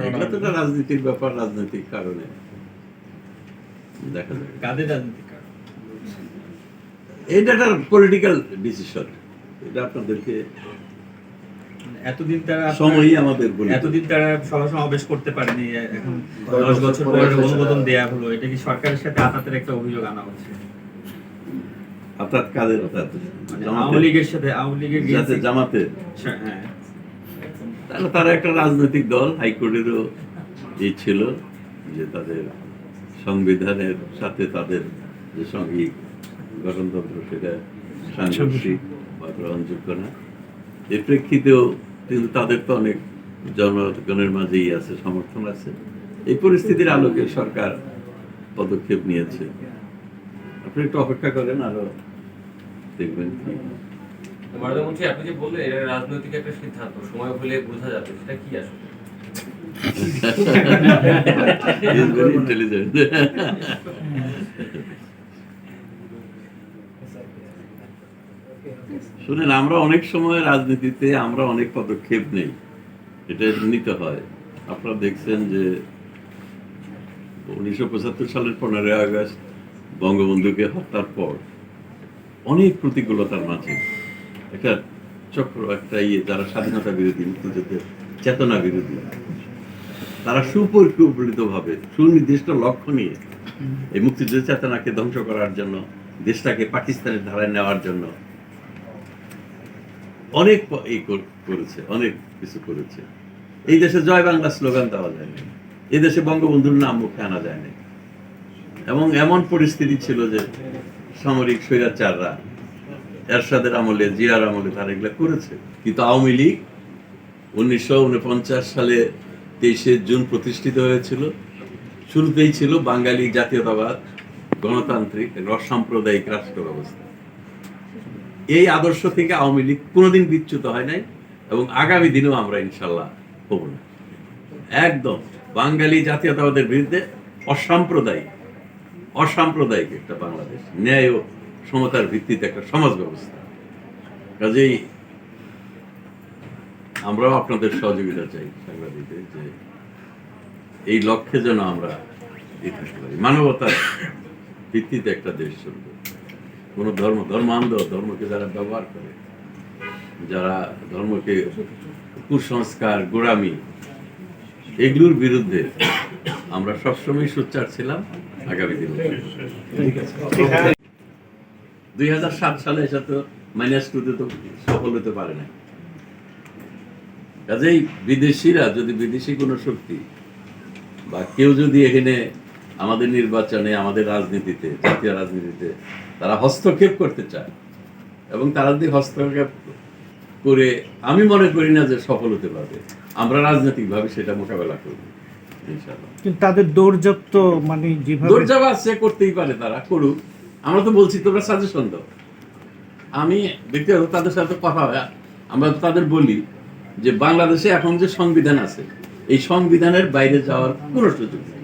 এগুলো তো রাজনীতির ব্যাপার রাজনৈতিক কারণে। দেখা যাবে। কাদের রাজনীতিক কারণ? এটা একটা পলিটিক্যাল ডিসিশন এটা আপনাদেরকে মানে এতদিন তারা সময়ই আমাদের বলে। এতদিন তারা সভা সমাবেশ করতে পারেনি এখন দশ বছর পরে অনুমোদন দেয়া হলো। এটা কি সরকারের সাথে আতাতের একটা অভিযোগ আনা হচ্ছে? অর্থাৎ কাদের অর্থাৎ মানে আওয়ামী লীগের সাথে আওয়ামী লীগের জামাতের। হ্যাঁ। তাহলে তারা একটা রাজনৈতিক দল হাইকোর্টেরও ই ছিল যে তাদের সংবিধানের সাথে তাদের যে সংগীত গঠনতন্ত্র সেটা সাংঘর্ষিক বা গ্রহণযোগ্য না। এর প্রেক্ষিতেও কিন্তু তাদের তো অনেক জনগণের মাঝেই আছে, সমর্থন আছে। এই পরিস্থিতির আলোকে সরকার পদক্ষেপ নিয়েছে। আপনি একটু অপেক্ষা করেন, আরও দেখবেন কি। আপনি যে বললেন, এটা রাজনৈতিক একটা সিদ্ধান্ত, সময় হলে বোঝা যাবে সেটা কি আসলে. শুনেন, আমরা অনেক সময় রাজনীতিতে আমরা অনেক পদক্ষেপ নেই। এটা নিতে হয়। আপনারা দেখছেন যে উনিশশো পঁচাত্তর সালের পনেরোই আগস্ট বঙ্গবন্ধুকে হত্যার পর অনেক প্রতিকূলতার মাঝে একটা চক্র, একটা ইয়ে যারা স্বাধীনতা বিরোধী, মুক্তিযুদ্ধের চেতনা বিরোধী। তারা সুপরিকল্পিত ভাবে সুনির্দিষ্ট লক্ষ্য নিয়ে এই মুক্তিযুদ্ধের চেতনাকে ধ্বংস করার জন্য, দেশটাকে পাকিস্তানের ধারায় নেওয়ার জন্য অনেক এই করেছে, অনেক কিছু করেছে। এই দেশে জয় বাংলা স্লোগান দেওয়া যায়নি। এই দেশে বঙ্গবন্ধুর নাম মুখে আনা যায়নি। এবং এমন পরিস্থিতি ছিল যে সামরিক স্বৈরাচাররা এরশাদের আমলে, জিয়ার আমলে তারা এগুলো করেছে। কিন্তু আওয়ামী লীগ উনিশশো উনপঞ্চাশ সালে তেইশে জুন প্রতিষ্ঠিত হয়েছিল। শুরুতেই ছিল বাঙালি জাতীয়তাবাদ, গণতান্ত্রিক অসাম্প্রদায়িক রাষ্ট্র ব্যবস্থা। এই আদর্শ থেকে আওয়ামী লীগ কোনোদিন বিচ্যুত হয় নাই এবং আগামী দিনেও আমরা ইনশাল্লাহ হব না। একদম বাঙালি জাতীয়তাবাদের বিরুদ্ধে অসাম্প্রদায়িক অসাম্প্রদায়িক একটা বাংলাদেশ, ন্যায় সমতার ভিত্তিতে একটা সমাজ ব্যবস্থা। কাজেই আমরাও আপনাদের সহযোগিতা চাই সাংবাদিকদের যে এই লক্ষ্যে যেন আমরা ই থাকতে পারি। মানবতার ভিত্তিতে একটা দেশ চলবে। কোন ধর্ম, ধর্মান্ধ ধর্মকে যারা ব্যবহার করে, যারা ধর্মকে কুসংস্কার, গোড়ামি, এগুলোর বিরুদ্ধে আমরা সবসময় সোচ্চার ছিলাম আগামী দিনে। দুই হাজার সাত সালে এসে তো মাইনাস টুতে তো সফল হতে পারে না কাজেই বিদেশিরা যদি বিদেশি কোনো শক্তি বা কেউ যদি এখানে আমাদের নির্বাচনে আমাদের রাজনীতিতে জাতীয় রাজনীতিতে তারা হস্তক্ষেপ করতে চায় এবং তারা যদি হস্তক্ষেপ করে আমি মনে করি না যে সফল হতে পারবে। আমরা রাজনৈতিকভাবে সেটা মোকাবেলা করব ইনশাআল্লাহ। কিন্তু তাদের দৌর্যপ্ত মানে যেভাবে সে করতেই পারে তারা করুক। আমরা তো বলছি, তোমরা সাজেশন দাও। আমি ব্যক্তিগত তাদের সাথে কথা হয়, আমরা তাদের বলি যে, বাংলাদেশে এখন যে সংবিধান আছে, এই সংবিধানের বাইরে যাওয়ার কোনো সুযোগ নেই।